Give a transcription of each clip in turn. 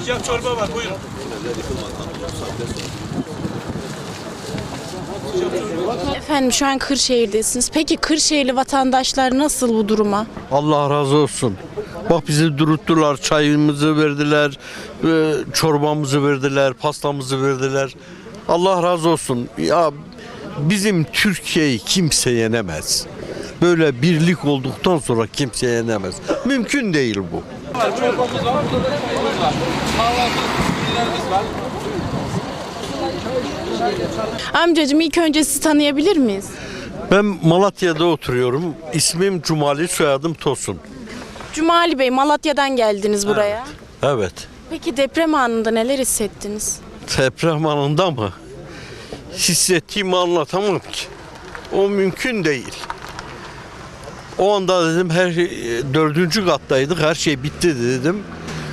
Sıcak çorba var buyurun. Efendim şu an Kırşehir'desiniz. Peki Kırşehirli vatandaşlar nasıl bu duruma? Allah razı olsun. Bak bizi duruttular, çayımızı verdiler, e, çorbamızı verdiler, pastamızı verdiler. Allah razı olsun. Ya bizim Türkiye'yi kimse yenemez. Böyle birlik olduktan sonra kimse yenemez. Mümkün değil bu. Amcacığım ilk önce sizi tanıyabilir miyiz? Ben Malatya'da oturuyorum. İsmim Cumali, soyadım Tosun. Cumali Bey Malatya'dan geldiniz buraya. Evet. Peki deprem anında neler hissettiniz? Deprem anında mı? Hissettiğimi anlatamam ki. O mümkün değil. O anda dedim her şey, dördüncü kattaydık her şey bitti dedim.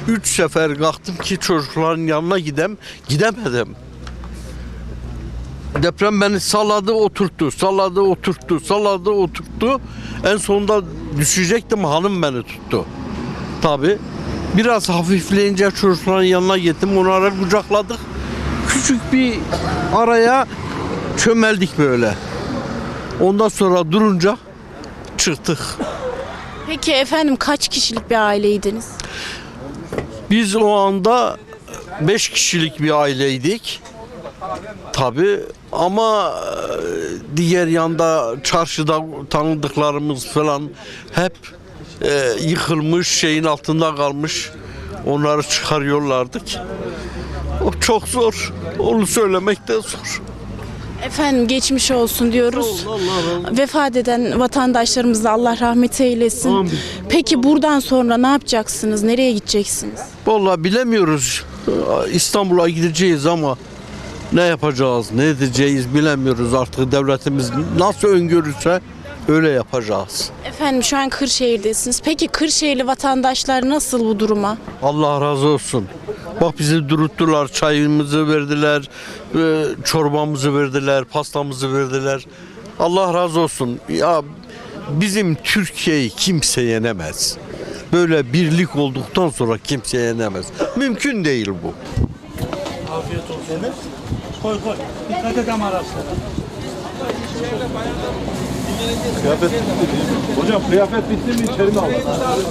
Üç sefer kalktım ki çocukların yanına gidem, gidemedim. Deprem beni salladı oturttu, salladı oturttu, salladı oturttu. En sonunda düşecektim hanım beni tuttu. Tabi. Biraz hafifleyince çocukların yanına gittim. Onları kucakladık. Küçük bir araya çömeldik böyle. Ondan sonra durunca çıktık. Peki efendim kaç kişilik bir aileydiniz? Biz o anda 5 kişilik bir aileydik. Tabi ama e, diğer yanda çarşıda tanıdıklarımız falan hep e, yıkılmış şeyin altında kalmış. Onları çıkarıyorlardı ki. O çok zor. Onu söylemek de zor. Efendim geçmiş olsun diyoruz. Vefat eden vatandaşlarımıza Allah rahmet eylesin. Amin. Peki buradan sonra ne yapacaksınız? Nereye gideceksiniz? Vallahi bilemiyoruz. İstanbul'a gideceğiz ama ne yapacağız, ne edeceğiz bilemiyoruz artık devletimiz nasıl öngörürse öyle yapacağız. Efendim şu an Kırşehir'desiniz. Peki Kırşehirli vatandaşlar nasıl bu duruma? Allah razı olsun. Bak bizi duruttular, çayımızı verdiler, e, çorbamızı verdiler, pastamızı verdiler. Allah razı olsun. Ya bizim Türkiye'yi kimse yenemez. Böyle birlik olduktan sonra kimse yenemez. Mümkün değil bu. Afiyet olsun. Koy koy. Dikkat et ama. Kıyafet bitti? Hocam kıyafet bitti mi içeri mi alalım?